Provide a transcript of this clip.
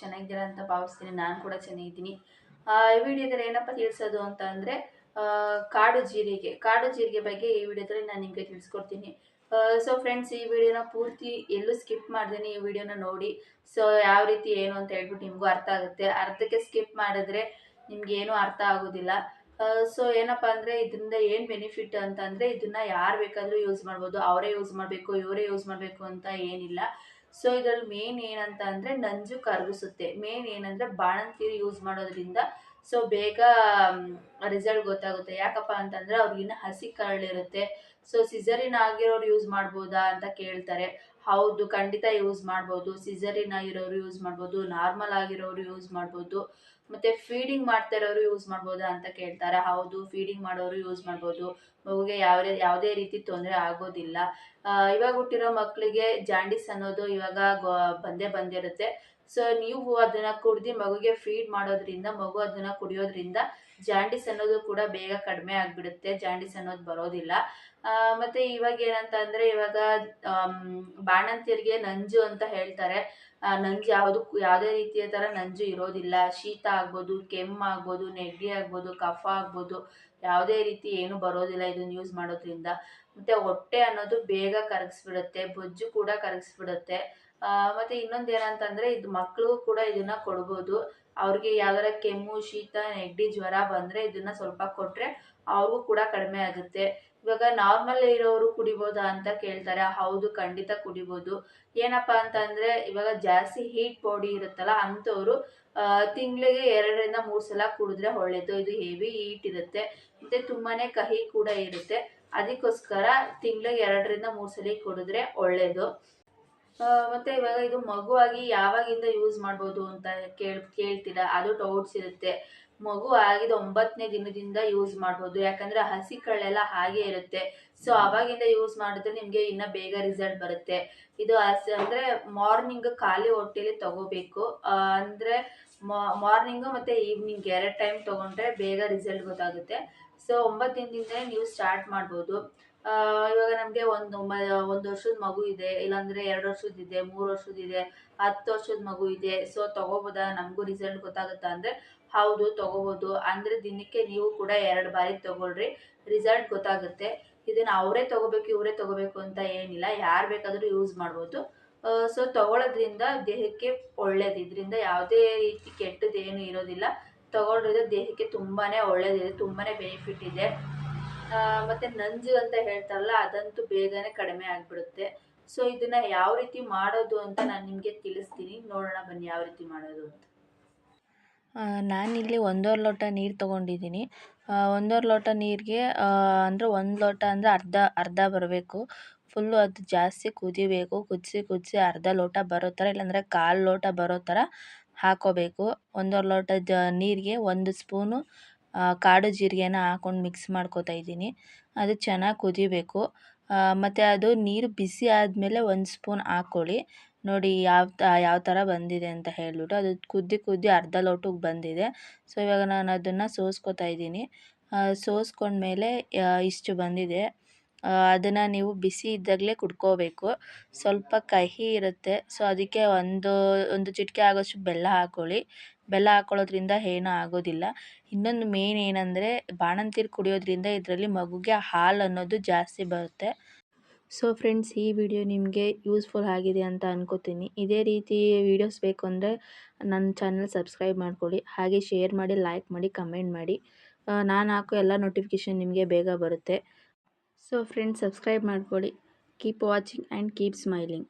ಚೆನ್ನಾಗಿದ್ದೀರಾ ಅಂತ ಭಾವಿಸ್ತೀನಿ. ನಾನು ಕೂಡ ಚೆನ್ನಾಗಿದ್ದೀನಿ. ಈ ವಿಡಿಯೋದಲ್ಲಿ ಏನಪ್ಪ ತಿಳಿಸೋದು ಅಂತ ಅಂದರೆ ಕಾಡು ಜೀರಿಗೆ ಕಾಡು ಜೀರಿಗೆ ಬಗ್ಗೆ ಈ ವಿಡಿಯೋದಲ್ಲಿ ನಾನು ನಿಮಗೆ ತಿಳಿಸ್ಕೊಡ್ತೀನಿ. ಸೊ ಫ್ರೆಂಡ್ಸ್ ಈ ವಿಡಿಯೋನ ಪೂರ್ತಿ ಎಲ್ಲೂ ಸ್ಕಿಪ್ ಮಾಡ್ದೇನೆ ಈ ವಿಡಿಯೋನ ನೋಡಿ. ಸೊ ಯಾವ ರೀತಿ ಏನು ಅಂತ ಹೇಳ್ಬಿಟ್ಟು ನಿಮಗೂ ಅರ್ಥ ಆಗುತ್ತೆ. ಅರ್ಧಕ್ಕೆ ಸ್ಕಿಪ್ ಮಾಡಿದ್ರೆ ನಿಮ್ಗೆ ಏನೂ ಅರ್ಥ ಆಗೋದಿಲ್ಲ. ಸೊ ಏನಪ್ಪ ಅಂದರೆ, ಇದರಿಂದ ಏನು ಬೆನಿಫಿಟ್ ಅಂತಂದರೆ ಇದನ್ನ ಯಾರು ಬೇಕಾದರೂ ಯೂಸ್ ಮಾಡ್ಬೋದು. ಅವರೇ ಯೂಸ್ ಮಾಡಬೇಕು, ಇವರೇ ಯೂಸ್ ಮಾಡಬೇಕು ಅಂತ ಏನಿಲ್ಲ. ಸೊ ಇದರಲ್ಲಿ ಮೇನ್ ಏನಂತ ಅಂದರೆ ನಂಜು ಕರಗಿಸುತ್ತೆ. ಮೇನ್ ಏನಂದರೆ ಬಾಣಂತಿರು ಯೂಸ್ ಮಾಡೋದ್ರಿಂದ ಸೊ ಬೇಗ ರಿಸಲ್ಟ್ ಗೊತ್ತಾಗುತ್ತೆ. ಯಾಕಪ್ಪ ಅಂತಂದರೆ ಅವ್ರಿಗಿನ್ನ ಹಸಿ ಕರಳಿರುತ್ತೆ. ಸೊ ಸಿಸರಿನ್ ಆಗಿರೋರು ಯೂಸ್ ಮಾಡ್ಬೋದಾ ಅಂತ ಕೇಳ್ತಾರೆ. ಹೌದು, ಖಂಡಿತ ಯೂಸ್ ಮಾಡ್ಬೋದು. ಸಿಸರಿನ ಇರೋರು ಯೂಸ್ ಮಾಡ್ಬೋದು. ನಾರ್ಮಲ್ ಆಗಿರೋರು ಯೂಸ್ ಮಾಡ್ಬೋದು. ಮತ್ತೆ ಫೀಡಿಂಗ್ ಮಾಡ್ತಾ ಇರೋರು ಯೂಸ್ ಮಾಡ್ಬೋದಾ ಅಂತ ಕೇಳ್ತಾರೆ. ಹೌದು ಫೀಡಿಂಗ್ ಮಾಡೋರು ಯೂಸ್ ಮಾಡ್ಬೋದು. ಮಗುಗೆ ಯಾವುದೇ ಯಾವುದೇ ರೀತಿ ತೊಂದರೆ ಆಗೋದಿಲ್ಲ. ಇವಾಗ ಹುಟ್ಟಿರೋ ಮಕ್ಕಳಿಗೆ ಜಾಂಡಿಸ್ ಅನ್ನೋದು ಇವಾಗ ಬಂದೇ ಬಂದಿರುತ್ತೆ. ಸೊ ನೀವು ಅದನ್ನ ಕುಡ್ದು ಮಗುಗೆ ಫೀಡ್ ಮಾಡೋದ್ರಿಂದ, ಮಗು ಅದನ್ನ ಕುಡಿಯೋದ್ರಿಂದ ಜಾಂಡಿಸ್ ಅನ್ನೋದು ಕೂಡ ಬೇಗ ಕಡಿಮೆ ಆಗಿಬಿಡುತ್ತೆ. ಜಾಂಡಿಸ್ ಅನ್ನೋದು ಬರೋದಿಲ್ಲ. ಮತ್ತೆ ಇವಾಗ ಏನಂತ ಅಂದ್ರೆ ಇವಾಗ ಬಾಣಂತಿಯರಿಗೆ ನಂಜು ಅಂತ ಹೇಳ್ತಾರೆ. ನಂಜು ಯಾವುದು, ಯಾವುದೇ ರೀತಿಯ ಥರ ನಂಜು ಇರೋದಿಲ್ಲ. ಶೀತ ಆಗ್ಬೋದು, ಕೆಮ್ಮು ಆಗ್ಬೋದು, ನೆಗಡಿ ಆಗ್ಬೋದು, ಕಫ ಆಗ್ಬೋದು, ಯಾವುದೇ ರೀತಿ ಏನು ಬರೋದಿಲ್ಲ ಇದನ್ನ ಯೂಸ್ ಮಾಡೋದ್ರಿಂದ. ಮತ್ತೆ ಹೊಟ್ಟೆ ಅನ್ನೋದು ಬೇಗ ಕರಗಿಸ್ಬಿಡುತ್ತೆ, ಬೊಜ್ಜು ಕೂಡ ಕರಗಿಸ್ಬಿಡುತ್ತೆ. ಮತ್ತೆ ಇನ್ನೊಂದು ಏನಂತಂದ್ರೆ ಇದು ಮಕ್ಕಳು ಕೂಡ ಇದನ್ನ ಕೊಡ್ಬೋದು. ಅವ್ರಿಗೆ ಯಾವ್ದಾರ ಕೆಮ್ಮು, ಶೀತ, ನೆಗಡಿ, ಜ್ವರ ಬಂದ್ರೆ ಇದನ್ನ ಸ್ವಲ್ಪ ಕೊಟ್ರೆ ಅವ್ರಿಗೂ ಕೂಡ ಕಡಿಮೆ ಆಗುತ್ತೆ. ಇವಾಗ ನಾರ್ಮಲ್ ಇರೋರು ಕುಡಿಬೋದಾ ಅಂತ ಕೇಳ್ತಾರೆ, ಹೌದು, ಖಂಡಿತ ಕುಡಿಬೋದು. ಏನಪ್ಪ ಅಂತಂದ್ರೆ ಇವಾಗ ಜಾಸ್ತಿ ಹೀಟ್ ಬಾಡಿ ಇರುತ್ತಲ್ಲ, ಅಂಥವ್ರು ತಿಂಗಳಿಗೆ ಎರಡರಿಂದ ಮೂರು ಸಲ ಕುಡಿದ್ರೆ ಒಳ್ಳೇದು. ಇದು ಹೆವಿ ಹೀಟ್ ಇರುತ್ತೆ. ಮತ್ತೆ ತುಂಬಾನೇ ಕಹಿ ಕೂಡ ಇರುತ್ತೆ. ಅದಕ್ಕೋಸ್ಕರ ತಿಂಗಳಿಗೆ ಎರಡರಿಂದ ಮೂರು ಸಲ ಕುಡಿದ್ರೆ ಒಳ್ಳೇದು. ಮತ್ತೆ ಇವಾಗ ಇದು ಮಗುವಾಗಿ ಯಾವಾಗಿಂದ ಯೂಸ್ ಮಾಡ್ಬೋದು ಅಂತ ಕೇಳ್, ಕೇಳ್ತೀರಾ? ಅದು ಡೌಟ್ಸ್ ಇರುತ್ತೆ. ಮಗು ಆಗಿದ ಒಂಬತ್ತನೇ ದಿನದಿಂದ ಯೂಸ್ ಮಾಡ್ಬೋದು. ಯಾಕಂದ್ರೆ ಹಸಿ ಕಳ್ಳೆಲ್ಲ ಹಾಗೆ ಇರುತ್ತೆ. ಸೊ ಅವಾಗಿಂದ ಯೂಸ್ ಮಾಡಿದ್ರೆ ನಿಮಗೆ ಇನ್ನ ಬೇಗ ರಿಸಲ್ಟ್ ಬರುತ್ತೆ. ಇದು ಹಸಿ ಅಂದ್ರೆ ಮಾರ್ನಿಂಗ್ ಖಾಲಿ ಹೊಟ್ಟೆಲಿ ತಗೋಬೇಕು. ಅಂದ್ರೆ ಮಾರ್ನಿಂಗು ಮತ್ತೆ ಈವ್ನಿಂಗ್ ಎರಡು ಟೈಮ್ ತಗೊಂಡ್ರೆ ಬೇಗ ರಿಸಲ್ಟ್ ಗೊತ್ತಾಗುತ್ತೆ. ಸೊ ಒಂಬತ್ತು ದಿನದಿಂದ ನೀವು ಸ್ಟಾರ್ಟ್ ಮಾಡ್ಬೋದು. ಇವಾಗ ನಮಗೆ ಒಂದು ಒಂದು ವರ್ಷದ ಮಗು ಇದೆ, ಇಲ್ಲಾಂದ್ರೆ ಎರಡು ವರ್ಷದಿದೆ ಮೂರು ವರ್ಷದಿದೆ ಹತ್ತು ವರ್ಷದ ಮಗು ಇದೆ. ಸೊ ತಗೋಬೋದಾ? ನಮಗೂ ರಿಸಲ್ಟ್ ಗೊತ್ತಾಗುತ್ತಾ ಅಂದ್ರೆ, ಹೌದು, ತಗೋಬೋದು. ಅಂದ್ರೆ ದಿನಕ್ಕೆ ನೀವು ಕೂಡ ಎರಡು ಬಾರಿ ತಗೊಳ್ರಿ ರಿಸಲ್ಟ್ ಗೊತ್ತಾಗುತ್ತೆ. ಇದನ್ನ ಅವರೇ ತಗೋಬೇಕು, ಇವರೇ ತಗೋಬೇಕು ಅಂತ ಏನಿಲ್ಲ. ಯಾರು ಬೇಕಾದರೂ ಯೂಸ್ ಮಾಡ್ಬೋದು. ಸೊ ತಗೊಳ್ಳೋದ್ರಿಂದ ದೇಹಕ್ಕೆ ಒಳ್ಳೇದು. ಇದರಿಂದ ಯಾವುದೇ ರೀತಿ ಕೆಟ್ಟದ್ದು ಏನು ಇರೋದಿಲ್ಲ. ತಗೊಳ್ಳೋದ್ರಿಂದ ದೇಹಕ್ಕೆ ತುಂಬಾನೇ ಒಳ್ಳೇದಿದೆ, ತುಂಬಾನೇ ಬೆನಿಫಿಟ್ ಇದೆ. ಮತ್ತೆ ನಂಜು ಅಂತ ಹೇಳ್ತಾರಲ್ಲ, ಅದಂತೂ ಬೇಗನೆ ಕಡಿಮೆ ಆಗ್ಬಿಡುತ್ತೆ. ಸೊ ಇದನ್ನ ಯಾವ ರೀತಿ ಮಾಡೋದು ಅಂತ ನಾನು ನಿಮಗೆ ತಿಳಿಸ್ತೀನಿ. ನೋಡೋಣ ಬನ್ನಿ ಯಾವ ರೀತಿ ಮಾಡೋದು ಅಂತ. ನಾನಿಲ್ಲಿ ಒಂದೂವರೆ ಲೋಟ ನೀರು ತೊಗೊಂಡಿದ್ದೀನಿ. ಒಂದೂವರೆ ಲೋಟ ನೀರಿಗೆ ಅಂದರೆ ಒಂದು ಲೋಟ ಅಂದರೆ ಅರ್ಧ ಅರ್ಧ ಬರಬೇಕು. ಫುಲ್ಲು ಅದು ಜಾಸ್ತಿ ಕುದಿಬೇಕು. ಕುದಿಸಿ ಕುದಿಸಿ ಅರ್ಧ ಲೋಟ ಬರೋ ಥರ ಇಲ್ಲಾಂದರೆ ಕಾಲು ಲೋಟ ಬರೋ ಥರ ಹಾಕೋಬೇಕು. ಒಂದೂವರೆ ಲೋಟ ನೀರಿಗೆ ಒಂದು ಸ್ಪೂನು ಕಾಡು ಜೀರಿಗೆನ ಹಾಕೊಂಡು ಮಿಕ್ಸ್ ಮಾಡ್ಕೊತಾ ಇದ್ದೀನಿ. ಅದು ಚೆನ್ನಾಗಿ ಕುದಿಬೇಕು. ಮತ್ತು ಅದು ನೀರು ಬಿಸಿ ಆದಮೇಲೆ ಒಂದು ಸ್ಪೂನ್ ಹಾಕ್ಕೊಳ್ಳಿ ನೋಡಿ ಯಾವ ಯಾವ ಥರ ಬಂದಿದೆ ಅಂತ ಹೇಳಿಬಿಟ್ಟು ಅದು ಕುದ್ದಿ ಕುದ್ದಿ ಅರ್ಧ ಲೋಟಕ್ಕೆ ಬಂದಿದೆ. ಸೊ ಇವಾಗ ನಾನು ಅದನ್ನು ಸೋಸ್ಕೊತಾ ಇದ್ದೀನಿ. ಸೋಸ್ಕೊಂಡ್ಮೇಲೆ ಇಷ್ಟು ಬಂದಿದೆ. ಅದನ್ನು ನೀವು ಬಿಸಿ ಇದ್ದಾಗಲೇ ಕುಡ್ಕೋಬೇಕು. ಸ್ವಲ್ಪ ಕಹಿ ಇರುತ್ತೆ. ಸೊ ಅದಕ್ಕೆ ಒಂದು ಒಂದು ಚಿಟಿಕೆ ಆಗೋಷ್ಟು ಬೆಲ್ಲ ಹಾಕ್ಕೊಳ್ಳಿ ಬೆಲ್ಲ ಹಾಕೊಳ್ಳೋದ್ರಿಂದ ಏನೂ ಆಗೋದಿಲ್ಲ. ಇನ್ನೊಂದು ಮೇನ್ ಏನಂದರೆ ಬಾಣಂತಿರು ಕುಡಿಯೋದ್ರಿಂದ ಇದರಲ್ಲಿ ಮಗುಗೆ ಹಾಲು ಅನ್ನೋದು ಜಾಸ್ತಿ ಬರುತ್ತೆ. ಸೊ ಫ್ರೆಂಡ್ಸ್ ಈ ವಿಡಿಯೋ ನಿಮಗೆ ಯೂಸ್ಫುಲ್ ಆಗಿದೆ ಅಂತ ಅನ್ಕೋತೀನಿ. ಇದೇ ರೀತಿ ವೀಡಿಯೋಸ್ ಬೇಕು ಅಂದರೆ ನನ್ನ ಚಾನಲ್ ಸಬ್ಸ್ಕ್ರೈಬ್ ಮಾಡ್ಕೊಳ್ಳಿ. ಹಾಗೆ ಶೇರ್ ಮಾಡಿ ಲೈಕ್ ಮಾಡಿ ಕಮೆಂಟ್ ಮಾಡಿ. ನಾನು ಹಾಕೋ ಎಲ್ಲ ನೋಟಿಫಿಕೇಷನ್ ನಿಮಗೆ ಬೇಗ ಬರುತ್ತೆ. ಸೊ ಫ್ರೆಂಡ್ಸ್ ಸಬ್ಸ್ಕ್ರೈಬ್ ಮಾಡ್ಕೊಳ್ಳಿ. Keep watching and keep smiling